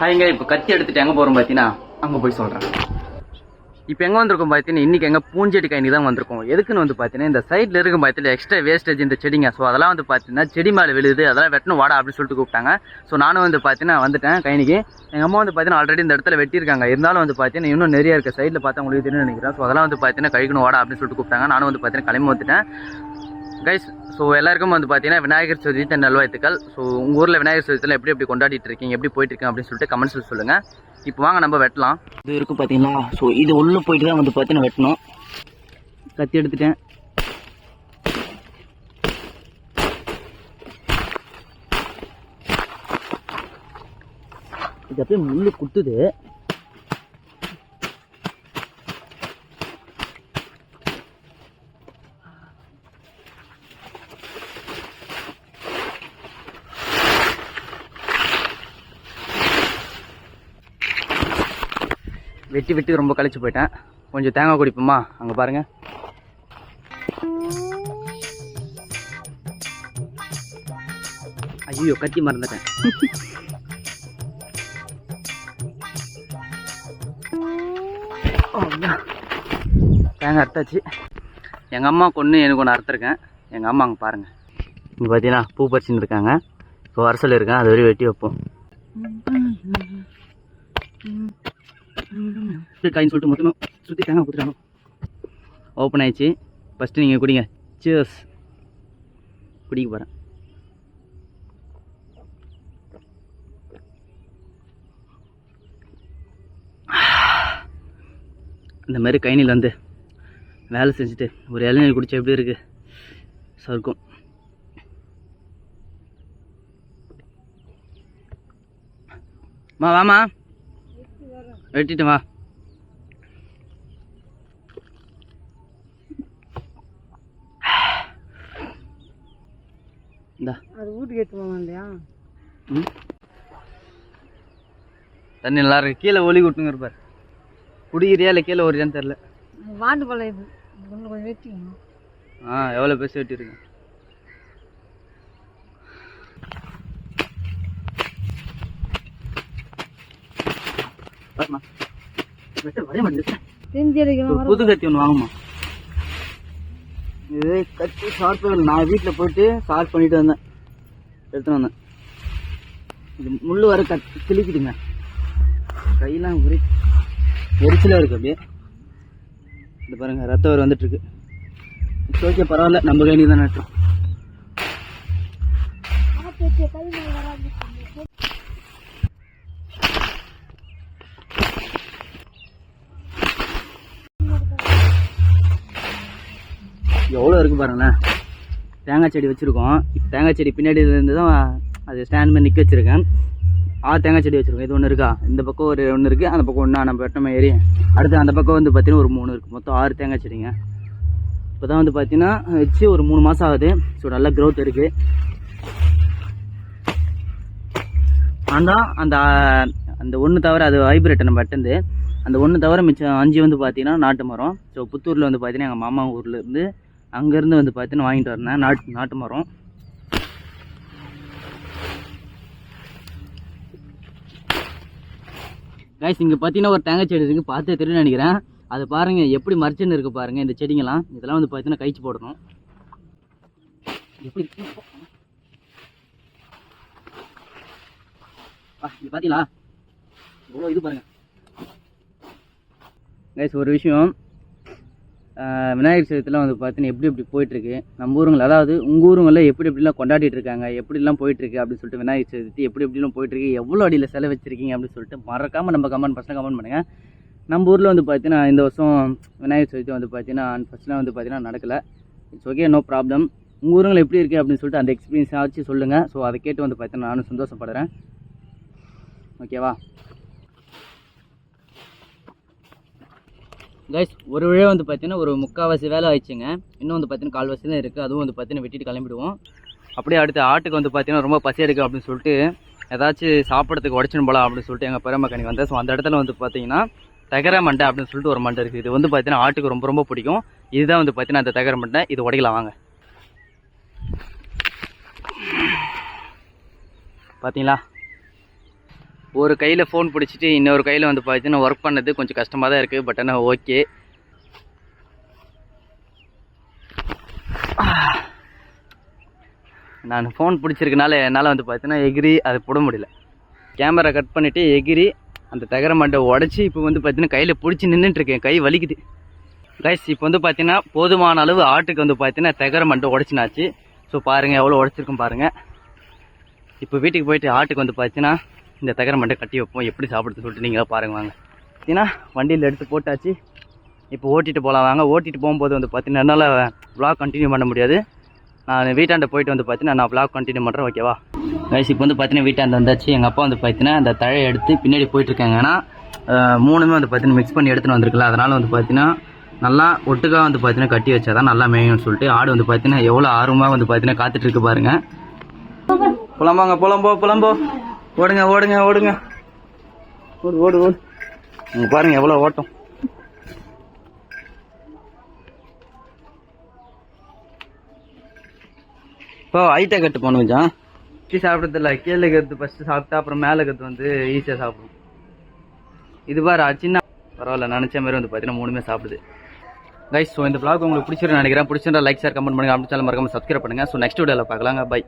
ஹாய்ங்க இப்போ கத்தி எடுத்துட்டு எங்கே போகிறோம் பார்த்தீங்கன்னா அங்கே போய் சொல்கிறேன் இப்போ எங்கே வந்திருக்கோம் பார்த்தீங்கன்னா இன்றைக்கி எங்கே பூஞ்செடி கைனி தான் வந்திருக்கோம். எதுக்குன்னு வந்து பார்த்தீங்கன்னா இந்த சைடில் இருக்கும் பார்த்தீங்கன்னா எக்ஸ்ட்ரா வேஸ்டேஜ் இந்த செடிங்க. ஸோ அதெல்லாம் வந்து பார்த்தீங்கன்னா செடி மேலே விழுது அதெல்லாம் வெட்டணும் வாடா அப்படின்னு சொல்லிட்டு கூப்பிட்டாங்க. ஸோ நானும் வந்து பார்த்தீங்கன்னா வந்துட்டேன் கைனிக்கு எங்கள் அம்மா வந்து பார்த்தீங்கன்னா ஆல்ரெடி இந்த இடத்துல வெட்டியிருக்காங்க. இருந்தாலும் வந்து பார்த்தீங்கன்னா இன்னும் நிறைய இருக்க. சைடில் பார்த்தா உங்களுக்கு தெரியும் நினைக்கிறேன். ஸோ அதெல்லாம் வந்து பார்த்தீங்கன்னா கழிக்கணும் வாடா அப்படின்னு சொல்லிட்டு கூப்பிட்டாங்க. நானும் வந்து பார்த்தீங்கன்னா கிளம்பி வந்துட்டேன். கைஸ் ஸோ எல்லாருக்கும் வந்து பார்த்தீங்கன்னா விநாயகர் சதுர்த்தி நல்வாழ்த்துக்கள். ஸோ உங்கள் ஊரில் விநாயகர் சதுர்த்தியில் எப்படி எப்படி கொண்டாடிட்டு இருக்கீங்க? எப்படி போயிட்டு இருக்கீங்க அப்படின்னு சொல்லிட்டு கமெண்ட்ஸில் சொல்லுங்கள் இப்போ வாங்க நம்ம வெட்டலாம். இது இருக்கும் பார்த்தீங்களா ஸோ இது உள்ளே போயிட்டு தான் வந்து பார்த்தீங்கன்னா வெட்டணும். கத்தி எடுத்துட்டேன். இது அப்படியே முள்ளு குத்துது. வெட்டி வெட்டி ரொம்ப கழிச்சு போயிட்டேன். கொஞ்சம் தேங்காய் குடிப்போமா? அங்கே பாருங்கள் ஐயோ கத்தி மறந்துட்டேன். தேங்காய் அறுத்தாச்சு. எங்கள் அம்மா கொன்று எனக்கு ஒன்று அறுத்துருக்கேன். எங்கள் அம்மா அங்கே பாருங்கள் இங்கே பார்த்தீங்கன்னா பூ பறிச்சுன்னு இருக்காங்க. இப்போ வர சொல்லியிருக்கேன். அது வரையும் வெட்டி வைப்போம். காயின்னு சொல்லிட்டு மொத்தமாக சுற்றி தேங்காய் கொடுத்துட்டாங்க. ஓப்பன் ஆயிடுச்சு. ஃபஸ்ட்டு நீங்கள் குடிங்க. சேர்ஸ் குடிக்க போகிறேன் இந்த மாதிரி கைனியில் வந்து வேலை செஞ்சுட்டு ஒரு இளநீர் குடிச்சா எப்படி இருக்குது சருக்கும் மா வாமா வெட்டிட்டு வா. இந்தா. அது வீட்டுக்கு எடுத்து போவான் இல்லையா தண்ணி நல்லா இருக்கு. கீழே ஒலி விட்டுங்க இருப்பார். குடிக்கிறியா இல்லை கீழே ஓடியான்னு தெரில வாண்டு இன்னும் கொஞ்சம் வெட்டிக்கணும். ஆ எவ்வளோ பேச வெட்டியிருக்கேன் அடிக்கணும் புது கத்தி ஒன்று வாங்குமா இது கத்தி ஷார்ப் நான் வீட்டில் போயிட்டு ஷார்ப் பண்ணிட்டு வந்தேன். எடுத்துன்னு வந்தேன். இது முள் வர கத்தி கிழிக்குதுங்க. கையெல்லாம் ஒரே எரிச்சலாக இருக்கு அப்படியே. இது பாருங்க ரத்தம் வர வந்துட்டு இருக்கு ஓகே பரவாயில்ல. நம்ம கைனி தான் நட்டோம் எவ்வளோ இருக்கு பாருங்களேன். தேங்காய் செடி வச்சுருக்கோம். தேங்காய் செடி பின்னாடி இருந்து தான் அது ஸ்டாண்ட் பண்ணி நிற்க வச்சுருக்கேன். ஆறு தேங்காய் செடி வச்சுருக்கோம். இது ஒன்று இருக்கா? இந்த பக்கம் ஒரு ஒன்று இருக்குது அந்த பக்கம் ஒன்றா நம்ம வெட்டமாக ஏறி அடுத்து அந்த பக்கம் வந்து பார்த்தீங்கன்னா ஒரு மூணு இருக்குது மொத்தம் ஆறு தேங்காய் செடிங்க. இப்போ தான் வந்து பார்த்தீங்கன்னா வச்சு ஒரு மூணு மாதம் ஆகுது. ஸோ நல்ல க்ரோத் இருக்குது ஆனால் அந்த அந்த ஒன்று தவிர அது ஹைப்ரிட் நம்ம வெட்டந்து அந்த ஒன்று தவிர மிச்சம் அஞ்சு வந்து பார்த்தீங்கன்னா நாட்டு மரம். ஸோ புத்தூரில் வந்து பார்த்தீங்கன்னா எங்கள் மாமா ஊரில் இருந்து அங்கேருந்து வந்து பார்த்தீங்கன்னா வாங்கிட்டு வரேன். நாட்டு நாட்டு மரம். கைஸ் இங்கே பார்த்தீங்கன்னா ஒரு தேங்காய் செடி இருக்குது பார்த்தே தெரியும் நினைக்கிறேன். அது பாருங்கள் எப்படி மறைச்சுன்னு இருக்குது பாருங்கள் இந்த செடிங்கெல்லாம். இதெல்லாம் வந்து பார்த்தீங்கன்னா கழிச்சு போடணும். எப்படி இருக்கு? பார்த்தீங்களா இவ்வளோ இது பாருங்கள் கைஸ் ஒரு விஷயம். விநாயகர் சதுர்த்திலாம் வந்து பார்த்தீங்கன்னா எப்படி எப்படி போயிட்டுருக்கு? நம்ம ஊருங்கள் அதாவது உங்கள் ஊருங்களில் எப்படி எப்படிலாம் கொண்டாடிட்டு இருக்காங்க? எப்படிலாம் போயிட்டுருக்கு அப்படின்னு சொல்லிட்டு விநாயகர் சதுர்த்தி எப்படி எப்படிலாம் போயிட்டுருக்கு? எவ்வளோ அடியில் செலவு வச்சிருக்கீங்க அப்படின்னு சொல்லிட்டு மறக்காமல் நம்ம கமெண்ட் ஃபஸ்ட்டு கமெண்ட் பண்ணுங்கள் நம்ம ஊரில் வந்து பார்த்தீங்கன்னா இந்த வருஷம் விநாயகர் சதுர்த்தி வந்து பார்த்தீங்கன்னா ஃபஸ்ட்லாம் வந்து பார்த்தீங்கன்னா நடக்கலை. இட்ஸ் ஓகே நோ ப்ராப்ளம் உங்கள் ஊருங்களில் எப்படி இருக்குது அப்படின்னு சொல்லிட்டு அந்த எக்ஸ்பீரியன்ஸ் ஆச்சு சொல்லுங்கள் ஸோ அதை கேட்டு வந்து பார்த்தீங்கன்னா நானும் சந்தோஷப்படுறேன். ஓகேவா கைஸ் ஒரு விழா வந்து பார்த்தீங்கன்னா ஒரு முக்கால்வாசி வேலை ஆயிடுச்சுங்க. இன்னும் வந்து பார்த்தீங்கன்னா கால்வாசி தான் இருக்குது அதுவும் வந்து பார்த்தீங்கன்னா வெட்டிட்டு கிளம்பிடுவோம். அப்படியே அடுத்த ஆட்டுக்கு வந்து பார்த்தீங்கன்னா ரொம்ப பசி எடுக்கும் அப்படின்னு சொல்லிட்டு ஏதாச்சும் சாப்பிட்றதுக்கு உடச்சுன்னு போகலாம் அப்படின்னு சொல்லிட்டு எங்கள் பெருமக்கணிக்கு வந்தேன். ஸோ அந்த இடத்துல வந்து பார்த்தீங்கன்னா தகர மண்டை அப்படின்னு சொல்லிட்டு ஒரு மண்டை இருக்குது. இது வந்து பார்த்தீங்கன்னா ஆட்டுக்கு ரொம்ப ரொம்ப பிடிக்கும். இதுதான் வந்து பார்த்தீங்கன்னா அந்த தகர மண்டை. இது உடைக்கலாம் வாங்க. பார்த்தீங்களா ஒரு கையில் ஃபோன் பிடிச்சிட்டு இன்னொரு கையில் வந்து பார்த்தீங்கன்னா ஒர்க் பண்ணது கொஞ்சம் கஷ்டமாக தான் இருக்குது பட் ஆனால் ஓகே நான் ஃபோன் பிடிச்சிருக்கனால என்னால் வந்து பார்த்தீங்கன்னா எகிரி அதை போட முடியல. கேமரா கட் பண்ணிவிட்டு எகிரி அந்த தகர மண்டை உடச்சி இப்போ வந்து பார்த்தீங்கன்னா கையில் பிடிச்சி நின்றுட்டுருக்கேன் கை வலிக்குது. கைஸ் இப்போ வந்து பார்த்தீங்கன்னா போதுமான அளவு ஆட்டுக்கு வந்து பார்த்தீங்கன்னா தகர மண்டை உடச்சினாச்சு. ஸோ பாருங்கள் எவ்வளோ உடச்சிருக்கும் பாருங்கள் இப்போ வீட்டுக்கு போயிட்டு ஆட்டுக்கு வந்து பார்த்தீங்கன்னா இந்த தகர மட்டும் கட்டி வைப்போம். எப்படி சாப்பிடுறது சொல்லிட்டு நீங்களே பாருங்க வாங்க. ஏன்னா வண்டியில் எடுத்து போட்டாச்சு. இப்போ ஓட்டிகிட்டு போகலாம் வாங்க. ஓட்டிகிட்டு போகும்போது வந்து பார்த்தீங்கன்னா என்னால் vlog கண்டினியூ பண்ண முடியாது. நான் வீட்டாண்ட போயிட்டு வந்து பார்த்தீங்கன்னா நான் vlog கண்டினியூ பண்ணுறேன் ஓகேவா கைஸ் இப்போ வந்து பார்த்தீங்கன்னா வீட்டாண்ட வந்தாச்சு. எங்கள் அப்பா வந்து பார்த்தீங்கன்னா அந்த தழையை எடுத்து பின்னாடி போயிட்டுருக்காங்க. ஏன்னா மூணுமே வந்து பார்த்தீங்கன்னா மிக்ஸ் பண்ணி எடுத்துன்னு வந்திருக்கல. அதனால் வந்து பார்த்தீங்கன்னா நல்லா ஒட்டுக்காக வந்து பார்த்தீங்கன்னா கட்டி வச்சா தான் நல்லா மேயும்னு சொல்லிட்டு ஆடு வந்து பார்த்தீங்கன்னா எவ்வளோ ஆர்வமாக வந்து பார்த்தீங்கன்னா காத்துட்ருக்கு பாருங்கள் புலம்பாங்க புலம்போ புலம்போ. ஓடுங்க ஓடுங்க ஓடுங்க. ஓடு ஓடு ஓடு. இங்க பாருங்க எவ்வளோ ஓட்டம். இப்போ ஐட்டை கட்டு போன கொஞ்சம். கீழே சாப்பிட்றதில்ல. கீழே கத்து ஃபஸ்ட்டு சாப்பிட்டா அப்புறம் மேலே கத்து வந்து ஈஸியாக சாப்பிடும். இது பாரு சின்ன பரவாயில்ல நினச்ச மாதிரி வந்து பார்த்தீங்கன்னா மூணுமே சாப்பிடுது. கைஸ் ஸோ இந்த பிளாக் உங்களுக்கு பிடிச்சிருந்து நினைக்கிறேன். பிடிச்சிருந்தா லைக் ஷேர் கமெண்ட் பண்ணுங்க. அப்படி சேனல் மறக்காம சப்ஸ்கிரைப் பண்ணுங்க. ஸோ நெக்ஸ்ட் வீடியோவில் பார்க்கலாங்க. பை